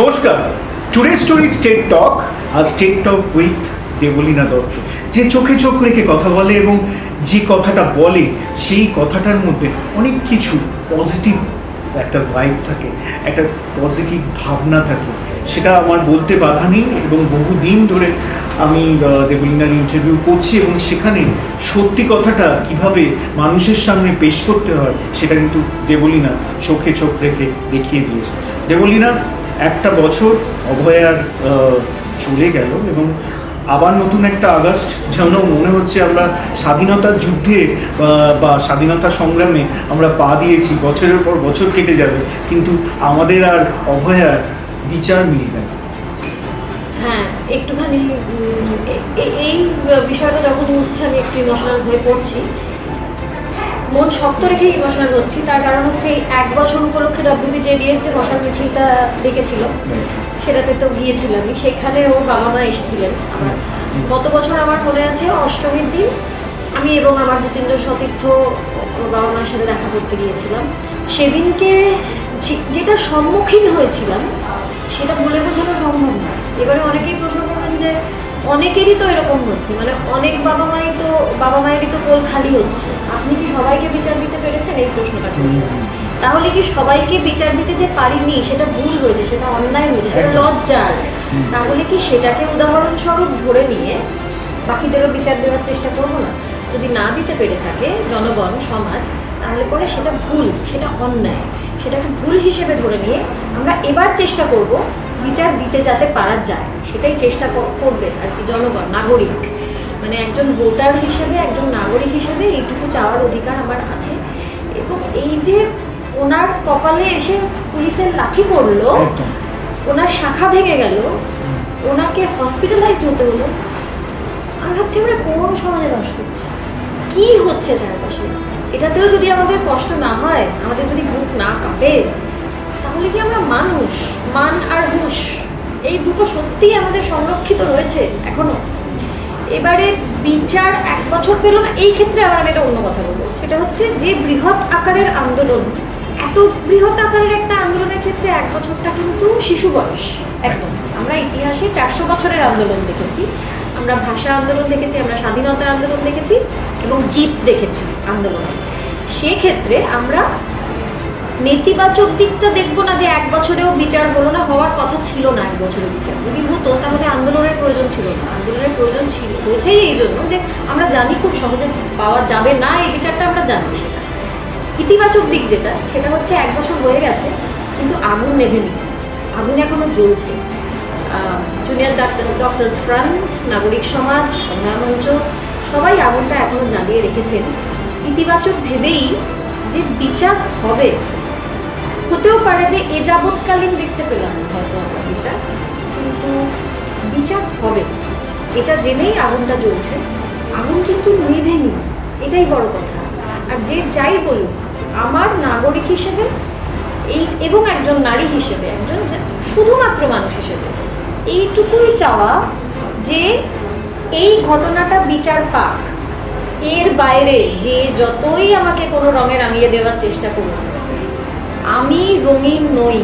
নমস্কার। Today story state talk R state talk with Debolina Dutta যে চোখে চোখ রেখে কথা বলে এবং যে কথাটা বলে, সেই কথাটার মধ্যে অনেক কিছু পজিটিভ একটা ভাইব থাকে, একটা পজিটিভ ভাবনা থাকে। সেটা আমার বলতে বাধা নেই এবং বহুদিন ধরে আমি দেবলীনার ইন্টারভিউ করছি এবং সেখানে সত্যি কথাটা কীভাবে মানুষের সামনে পেশ করতে হয়, সেটা কিন্তু দেবলীনা চোখে চোখ রেখে দেখিয়ে দিয়েছে। দেবলীনা একটা বছর অভয়ার চলে গেল এবং আবার নতুন একটা আগস্ট, যেন মনে হচ্ছে আমরা স্বাধীনতার যুদ্ধে বা- স্বাধীনতা সংগ্রামে আমরা পা দিয়েছি, বছরের পর বছর কেটে যাবে, কিন্তু আমাদের আর অভয়ার বিচার মিলবে না। হ্যাঁ একটুখানি এই বিষয়টা যখন উঠছে আমি একটু ইমোশনাল হয়ে পড়ছি মন শক্ত রেখে ইমোশনাল হচ্ছি। তার কারণ হচ্ছে এক বছর উপলক্ষে ডব্লিউবিজেডিএর যে মশাল মিছিলটা ডেকেছিল, সেটাতে তো গিয়েছিলামই। সেখানে ওর বাবা মা এসেছিলেন আমার। গত বছর আমার মনে আছে অষ্টমীর দিন আমি এবং আমার যতীন্দ্র সতীর্থ ওর বাবা মায়ের সাথে দেখা করতে গিয়েছিলাম। সেদিনকে যেটা সম্মুখীন হয়েছিলাম, সেটা বলে বোঝানো সম্ভব না। এবারে অনেকেই প্রশ্ন করবেন যে, অনেকেরই তো এরকম হচ্ছে। মানে অনেক বাবা মাই তো, বাবা মায়েরই তো কোল খালি হচ্ছে। আপনি কি সবাইকে বিচার দিতে পেরেছেন? এই প্রশ্নটা তাহলে কি সবাইকে বিচার দিতে যে পারিনি সেটা ভুল হয়েছে সেটা অন্যায় হয়েছে সেটা। লজ্জার। তাহলে কি সেটাকে উদাহরণস্বরূপ ধরে নিয়ে বাকিদেরও বিচার দেওয়ার চেষ্টা করব না? যদি না দিতে পেরে থাকে জনগণ সমাজ তাহলে পরে সেটা ভুল সেটা অন্যায়। সেটাকে ভুল হিসেবে ধরে নিয়ে আমরা এবার চেষ্টা করব বিচার দিতে যাতে পারা যায়। সেটাই চেষ্টা কর- করবে আর কি জনগণ নাগরিক। মানে একজন ভোটার হিসেবে একজন নাগরিক হিসেবে এইটুকু চাওয়ার অধিকার আমার আছে। এবং এই যে ওনার কপালে এসে পুলিশের লাঠি পড়ল ওনার শাখা ভেঙে গেল ওনাকে হসপিটালাইজড হতে হলো। আমি ভাবছি আমরা কোন সমাজে বাস করছি? কি হচ্ছে চারপাশে? এটাতেও যদি আমাদের কষ্ট না হয় আমাদের যদি বুক না কাঁপে তাহলে কি আমরা মানুষ? মান আর হুশ এই দুটো সত্যিই আমাদের সংরক্ষিত রয়েছে এখনও? এবারে বিচার এক বছর পেল না, এই ক্ষেত্রে আবার আমি একটা অন্য কথা বলব। সেটা হচ্ছে যে বৃহৎ আকারের আন্দোলন, এত বৃহৎ আকারের একটা আন্দোলনের ক্ষেত্রে এক বছরটা কিন্তু শিশু বয়স, একদম। আমরা ইতিহাসে চারশো বছরের আন্দোলন দেখেছি, আমরা ভাষা আন্দোলন দেখেছি, আমরা স্বাধীনতা আন্দোলন দেখেছি এবং জিত দেখেছি আন্দোলনে। সেক্ষেত্রে আমরা নেতিবাচক দিকটা দেখব না যে এক বছরেও বিচার হলো না, হওয়ার কথা ছিল না এক বছরের বিচার। যদি হতো, তাহলে আন্দোলনের প্রয়োজন ছিল না। আন্দোলনের প্রয়োজন ছিল হয়েছেই এই জন্য যে আমরা জানি খুব সহজে পাওয়া যাবে না, এই বিচারটা আমরা জানি সেটা। ইতিবাচক দিক যেটা, সেটা হচ্ছে এক বছর হয়ে গেছে, কিন্তু আগুন নেভেনি। আগুন এখনও জ্বলছে। জুনিয়র ডাক্তার ডক্টরস ফ্রন্ট নাগরিক সমাজ মঞ্চ সবাই আগুনটা এখনও জ্বালিয়ে রেখেছেন। ইতিবাচক ভেবেই যে বিচার হবে হতেও পারে যে এ যাবৎকালীন দেখতে পেলাম, হয়তো আমরা বিচার। কিন্তু বিচার হবে। এটা জেনেই আগুনটা জ্বলছে। আগুন কিন্তু নিভেনি, এটাই বড় কথা। আর যে যাই বলুক, আমার নাগরিক হিসেবে, এই এবং একজন নারী হিসেবে, একজন শুধুমাত্র মানুষ হিসেবে, এইটুকুই চাওয়া যে এই ঘটনাটা বিচার পাক। এর বাইরে যে যতই আমাকে কোনো রঙে রাঙিয়ে দেওয়ার চেষ্টা করুক আমি রঙিন নই।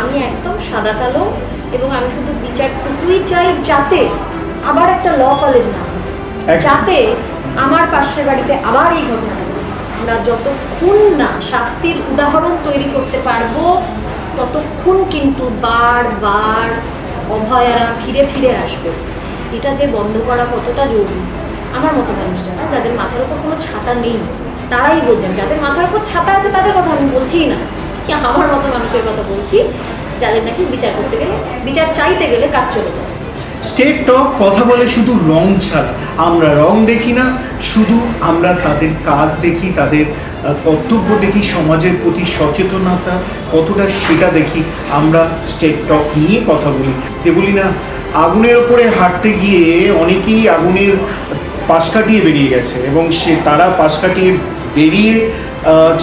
আমি একদম সাদা কালো এবং আমি শুধু বিচারটুকুই চাই যাতে আবার একটা ল কলেজ না যাতে আমার পাশের বাড়িতে আবার এই ঘটনাটা ঘটে। আমরা যতক্ষণ না শাস্তির উদাহরণ তৈরি করতে পারব ততক্ষণ কিন্তু বারবার অভয়ারা ফিরে ফিরে আসবে। এটা যে বন্ধ করা কতটা জরুরি আমার মতো মানুষ যারা যাদের মাথার উপর কোনো ছাতা নেই তারাই বোঝেন। যাদের মাথার উপর ছাতা আছে তাদের কথা আমি বলছিই না। আমার মতো মানুষের কথা বলছি, যাদের নাকি বিচার করতে গেলে, বিচার চাইতে গেলে কাজ চলে যায়। স্টেট টক কথা বলে শুধু রং ছাড়া। আমরা রং দেখি না, শুধু আমরা তাদের কাজ দেখি, তাদের কর্তব্য দেখি, সমাজের প্রতি সচেতনতা, কতটা সেটা দেখি। আমরা স্টেট টক নিয়ে কথা বলি। তে বলি না, আগুনের ওপরে হাঁটতে গিয়ে অনেকেই আগুনের পাশ কাটিয়ে বেরিয়ে গেছে এবং সে, তারা পাশ কাটিয়ে বেরিয়ে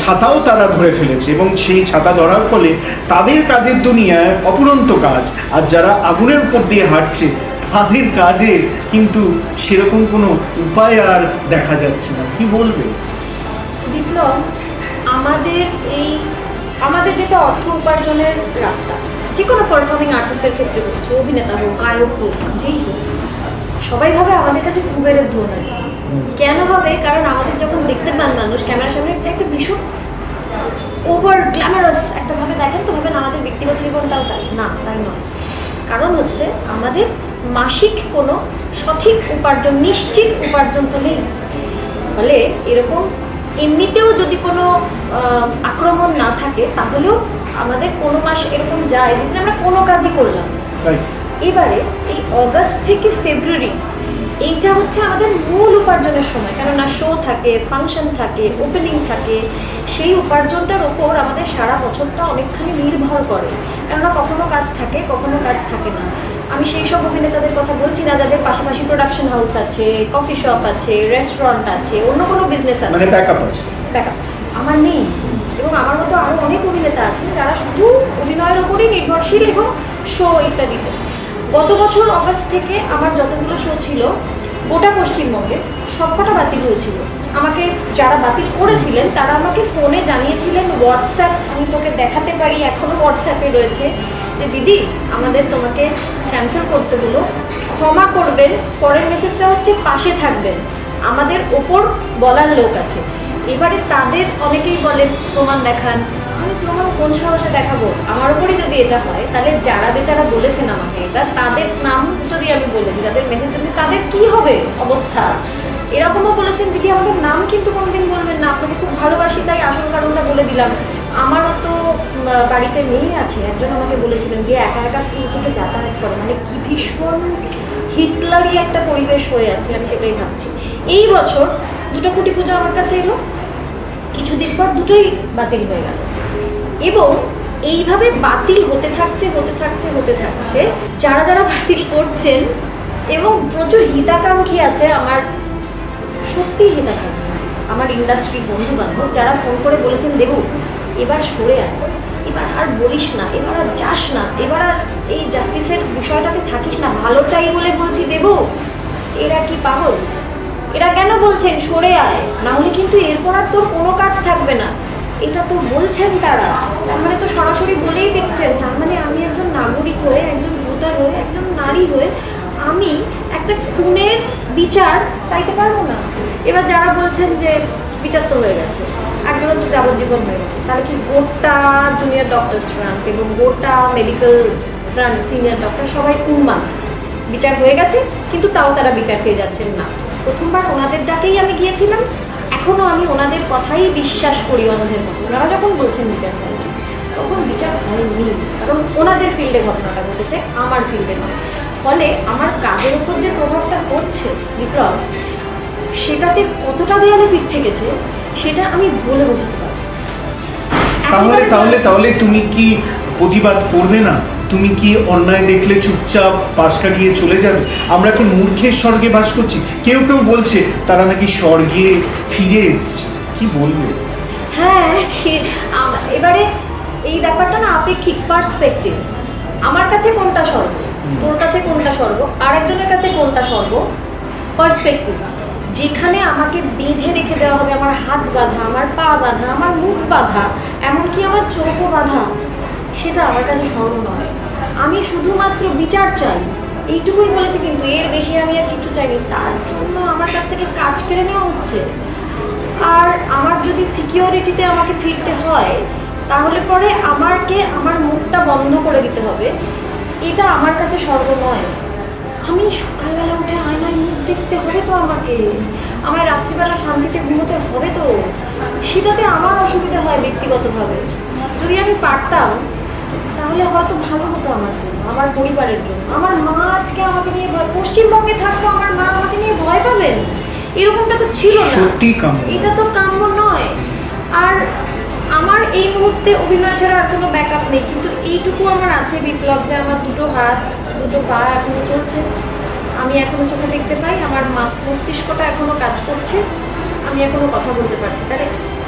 ছাতাও তারা ধরে ফেলেছে এবং সেই ছাতা ধরার ফলে তাদের কাজের দুনিয়ায় অপুরন্ত কাজ। আর যারা আগুনের উপর দিয়ে হাঁটছে, তাদের কাজে কিন্তু সেরকম কোনো উপায় আর দেখা যাচ্ছে না। কি বলবে? আমাদের এই, আমাদের যেটা অর্থ উপার্জনের রাস্তা যে কোনো পারফর্মিং আর্টিস্টের ক্ষেত্রে বলছি, অভিনেতা হোক, গায়ক হোক, যেই হোক সবাই ভাবে আমাদের কাছে কুবেরের ধন আছে। কেন ভাবে? কারণ আমাদের যখন দেখতে পান মানুষ ক্যামেরার সামনে একটা ভীষণ ওভার গ্ল্যামারাস একটা ভাবে দেখেন তো ভাবেন আমাদের ব্যক্তিগত জীবনটাও তাই। না তাই নয়। কারণ হচ্ছে আমাদের মাসিক কোনো সঠিক উপার্জন নিশ্চিত উপার্জন তো নেই। ফলে এরকম এমনিতেও যদি কোনো আক্রমণ না থাকে তাহলেও আমাদের কোনো মাস এরকম যায় যেখানে আমরা কোনো কাজই করলাম এবারে এই অগাস্ট থেকে ফেব্রুয়ারি এইটা হচ্ছে আমাদের মূল উপার্জনের সময়। কেননা শো থাকে ফাংশন থাকে ওপেনিং থাকে সেই উপার্জনটার ওপর আমাদের সারা বছরটা অনেকখানি নির্ভর করে। কেননা কখনো কাজ থাকে কখনো কাজ থাকে না। আমি সেই সব অভিনেতাদের কথা বলছি না যাদের পাশাপাশি প্রোডাকশন হাউস আছে কফি শপ আছে রেস্টুরেন্ট আছে অন্য কোনো বিজনেস আছে। মানে ব্যাকআপ আছে। ব্যাকআপ আছে। আমার নেই। এবং আমার মতো আরও অনেক অভিনেতা আছেন যারা শুধু অভিনয়ের উপরই নির্ভরশীল এবং শো ইত্যাদিতে। গত বছর অগস্ট থেকে আমার যতগুলো শো ছিল, গোটা পশ্চিমবঙ্গে সবকটা বাতিল হয়েছিল। আমাকে যারা বাতিল করেছিলেন, তারা আমাকে ফোনে জানিয়েছিলেন হোয়াটসঅ্যাপ আমি তোকে দেখাতে পারি এখনও হোয়াটসঅ্যাপে রয়েছে যে, দিদি, আমাদের তোমাকে ক্যান্সেল করতে হলো। ক্ষমা করবেন, পরের মেসেজটা হচ্ছে, পাশে থাকবেন। আমাদের ওপর বলার লোক আছে। এবারে তাদের অনেকেই বলে, প্রমাণ দেখান। আমি প্রমাণ কোন সাহসে দেখাবো? আমার উপরই যদি এটা হয়, তাহলে যারা বেচারা বলেছেন আমাকে এটা, তাদের নাম যদি আমি বলে দিই, তাদের মেসেজ যদি, তাদের কি হবে অবস্থা? এরকমও বলেছেন, দিদি, আমাদের নাম কিন্তু কোনোদিন বলবেন না। আপনাকে খুব ভালোবাসি, তাই আসল কারণটা বলে দিলাম। আমারও তো বাড়িতে মেয়ে আছে, একজন আমাকে বলেছিলেন যে একা একা স্কুল থেকে যাতায়াত করে। মানে কি ভীষণ হিটলারই একটা পরিবেশ হয়ে আছে, আমি সেটাই ভাবছি। এই বছর দুটো খুঁটি পুজো আমার কাছে এলো। কিছুদিন পর দুটোই বাতিল হয়ে গেল। এবং এইভাবে বাতিল হতে থাকছে হতে থাকছে হতে থাকছে। যারা যারা বাতিল করছেন এবং প্রচুর হিতাকাঙ্ক্ষী আছে আমার, সত্যি হিতাকাঙ্ক্ষী। আমার ইন্ডাস্ট্রির বন্ধু বান্ধব যারা ফোন করে বলেছেন, দেবু, এবার সরে আয়। এবার আর বলিস না, এবার আর যাস না, এবার আর এই জাস্টিসের বিষয়টাতে থাকিস না। ভালো চাই বলে বলছি, দেবু, এরা কি পাগল? এরা কেন বলছেন সরে আয়? না হলে কিন্তু এরপর আর তোর কোনো কাজ থাকবে না। এটা তো বলছেন তারা। তার মানে তো সরাসরি বলেই দিচ্ছেন তার মানে আমি একজন নাগরিক হয়ে, একজন ভোটার হয়ে, একজন নারী হয়ে আমি একটা খুনের বিচার চাইতে পারব না। এবার যারা বলছেন যে বিচার তো হয়ে গেছে একজন তো যাবজ্জীবন হয়ে গেছে, তাহলে কি গোটা জুনিয়র ডক্টর ফ্রান্ট এবং গোটা মেডিকেল ফ্রান্ট সিনিয়র ডক্টর সবাই উন্মাদ? বিচার হয়ে গেছে, কিন্তু তাও তারা বিচার চেয়ে যাচ্ছেন না। প্রথমবার ওনাদের ডাকেই আমি গিয়েছিলাম এখনও আমি ওনাদের কথাই বিশ্বাস করি ওনাদের মতো। ওনারা যখন বলছেন বিচার হয়নি তখন বিচার হয়নি। কারণ ওনাদের ফিল্ডে ঘটনাটা ঘটেছে আমার ফিল্ডে নয়। ফলে আমার কাজের উপর যে প্রভাবটা হচ্ছে বিপ্লব সেটাতে কতটা দেয়ালে পিঠ ঠেকেছে সেটা আমি বলে বোঝাতে পারব না। তাহলে তাহলে তাহলে তুমি কি প্রতিবাদ করবে না? তুমি কি অন্যায় দেখলে চুপচাপ পাশ কাটিয়ে চলে যাবে? আমরা কি মূর্খের স্বর্গে বাস করছি। কেউ কেউ বলছে তারা নাকি স্বর্গে ফিরে এসছে। কি বলবে? হ্যাঁ এবারে এই ব্যাপারটা না আপেক্ষিক পার্সপেক্টিভ আমার কাছে কোনটা স্বর্গ? তোর কাছে কোনটা স্বর্গ? আরেকজনের কাছে কোনটা স্বর্গ? পার্সপেক্টিভ যেখানে আমাকে বেঁধে রেখে দেওয়া হবে আমার হাত বাঁধা আমার পা বাঁধা আমার মুখ বাঁধা এমনকি আমার চোখও বাঁধা। সেটা আমার কাছে স্বর্গ নয়। আমি শুধুমাত্র বিচার চাই। এইটুকুই বলেছি কিন্তু এর বেশি আমি আর কিছু চাইনি। তার জন্য আমার কাছ থেকে কাজ কেড়ে নেওয়া হচ্ছে। আর আমার যদি সিকিউরিটিতে আমাকে ফিরতে হয়, তাহলে পরে আমাকে আমার মুখটা বন্ধ করে দিতে হবে। এটা আমার কাছে স্বর্গ নয়। আমি সকালবেলা উঠে আয়নায় মুখ দেখতে হবে তো আমাকে। আমার রাত্রিবেলা শান্তিতে ঘুমোতে হবে তো। সেটাতে আমার অসুবিধা হয় ব্যক্তিগতভাবে। যদি আমি পারতাম তাহলে হয়তো ভালো হতো আমার জন্য আমার পরিবারের জন্য। আমার মা আজকে আমাকে নিয়ে ভয় পশ্চিমবঙ্গে থাকতো আমার মা আমাকে নিয়ে ভয় পাবেন? এরকমটা তো ছিল না। এটা তো কাম্য নয়। আর আমার এই মুহূর্তে অভিনয় ছাড়া আর কোনো ব্যাকআপ নেই কিন্তু এইটুকু আমার আছে বিপ্লব যে আমার দুটো হাত দুটো পা এখনও চলছে। আমি এখনও চোখে দেখতে পাই আমার মা- মস্তিষ্কটা এখনও কাজ করছে। আমি এখনও কথা বলতে পারছি। তাহলে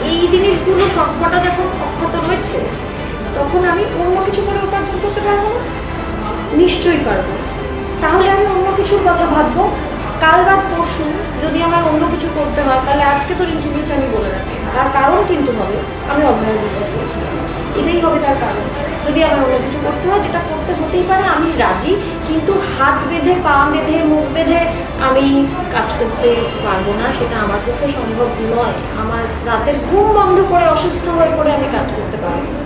এই জিনিসগুলো সবকটা যখন অক্ষত রয়েছে তখন আমি অন্য কিছু করে উপার্জন করতে পারব না? নিশ্চয়ই পারব। তাহলে আমি অন্য কিছুর কথা ভাববো। কাল বা পরশু যদি আমার অন্য কিছু করতে হয়, তাহলে আজকে তো ইন্টারভিউতে আমি বলে রাখি। তার কারণ কিন্তু হবে, আমি অভয়ের বিচার করেছিলাম এটাই হবে তার কারণ। যদি আমার অন্য কিছু করতে হয়, যেটা করতে হতেই পারে, আমি রাজি। কিন্তু হাত বেঁধে, পা বেঁধে, মুখ বেঁধে আমি কাজ করতে পারব না, সেটা আমার পক্ষে সম্ভব নয়। আমার রাতের ঘুম বন্ধ করে, অসুস্থ হয়ে পড়ে আমি কাজ করতে পারব।